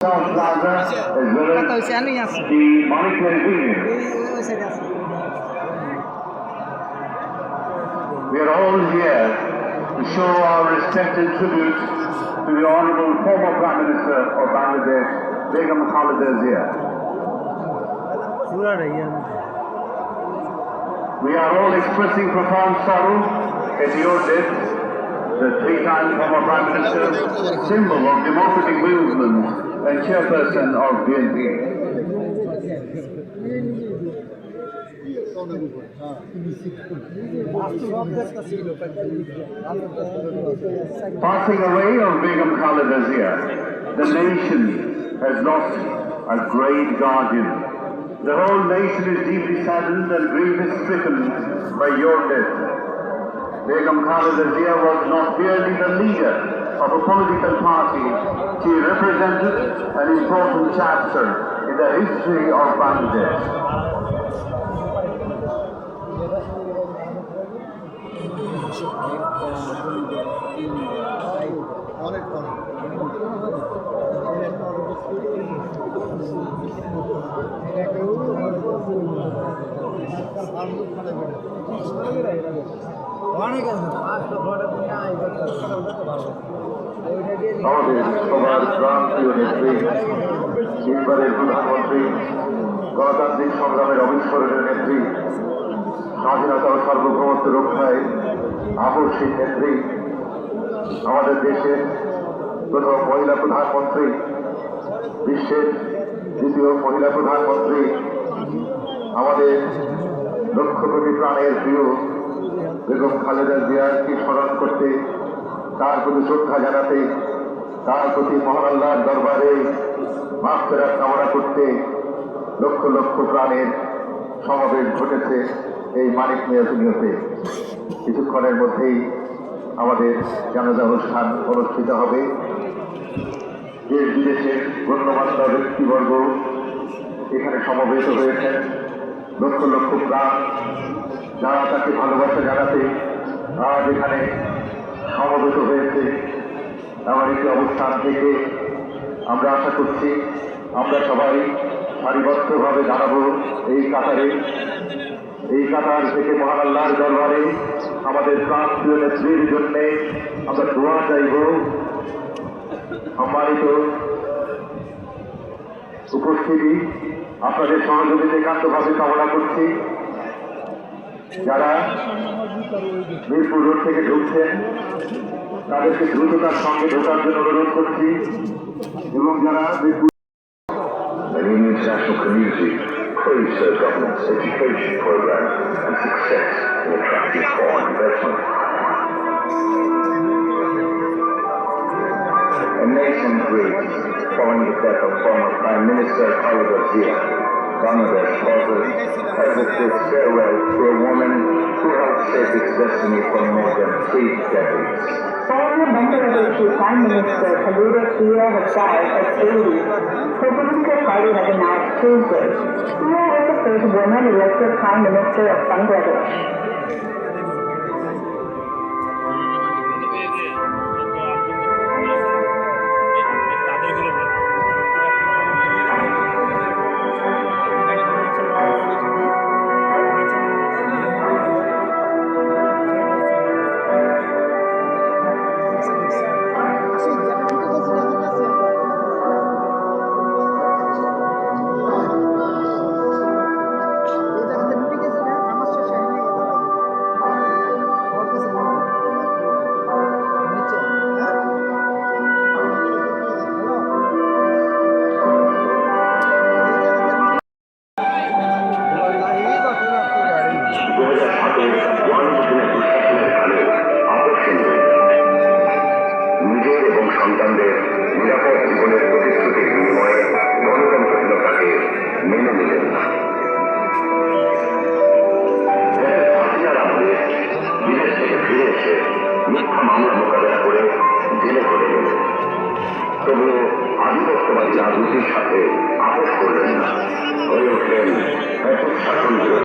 কথা as হয়েছে আমি আছি the Monetary Union. এই ওই সাইডে আছে We are all here to show our respect and tribute to the Honorable former Prime Minister of Bangladesh, Begum Khalida Zia. পুরা ইয়া We are all expressing profound sorrow at your death, the three-time former Prime Minister, symbol of democratic movement and chairperson of BNP. Passing away of Begum Khalida Zia, the nation has lost a great guardian. The whole nation is deeply saddened and grief stricken by your death. Begum Khalida Zia was not merely the leader of a political party, she represented an important chapter in the history of Bangladesh. অনেক আমাদের সবার প্রাণ প্রিয় নেত্রী তিনবারের প্রধানমন্ত্রী গণতান্ত্রিক সংগ্রামের অবিস্মরণীয় নেত্রী স্বাধীনতা ও সার্বভৌমত্ব রক্ষায় আপসিক নেত্রী আমাদের দেশের প্রথম মহিলা প্রধানমন্ত্রী বিশ্বের দ্বিতীয় মহিলা প্রধানমন্ত্রী, আমাদের লক্ষ কোটি প্রাণের প্রিয় বেগম খালেদা জিয়াকে স্মরণ করতে, তার প্রতি শ্রদ্ধা জানাতে, তার প্রতি মহান আল্লাহর দরবারে মাফেরাত কামনা করতে লক্ষ লক্ষ প্রাণের সমাবেশ ঘটেছে এই মানিক নিয়োজনীয়তে কিছুক্ষণের মধ্যেই আমাদের জানাজা অনুষ্ঠান অনুষ্ঠিত হবে। দেশ বিদেশের গণ্যমান্য ব্যক্তিবর্গ। এখানে সমবেত হয়েছেন। লক্ষ লক্ষ প্রাণ। যারা তাকে ভালোবাসা জানাতে তারা যেখানে সমবেত হয়েছে আমার একটি অবস্থান থেকে আমরা আশা করছি আমরা সবাই সারিবদ্ধভাবে দাঁড়াবো এই কাতারে। এই কাতার থেকে মহান আল্লাহর দরবারে আমাদের প্রাণ প্রিয় নেত্রীর জন্যে আমরা দোয়া চাইব। সম্মানিত উপস্থিতি, আপনাদের সহযোগিতা একান্ত কামনা করছি। যারা মিরপুর রোড থেকে ঢুকছেন, তাদেরকে দ্রুততার সঙ্গে ঢোকার জন্য অনুরোধ করছি এবং যারা Mirpur A nation grieves following the death of former Prime Minister Khalida Zia. Bangladesh pauses as if this farewell to a woman who helped shape its destiny for more than three decades. Former Bangladeshi Prime Minister Khalida Zia has died at 80. Her political party has announced Tuesday. Zia was the first woman elected Prime Minister of Bangladesh. মেনে নিলেন না আমলে বিদেশ রাজনীতির সাথে আপোষ করলেন না হয়ে উঠলেন শাসন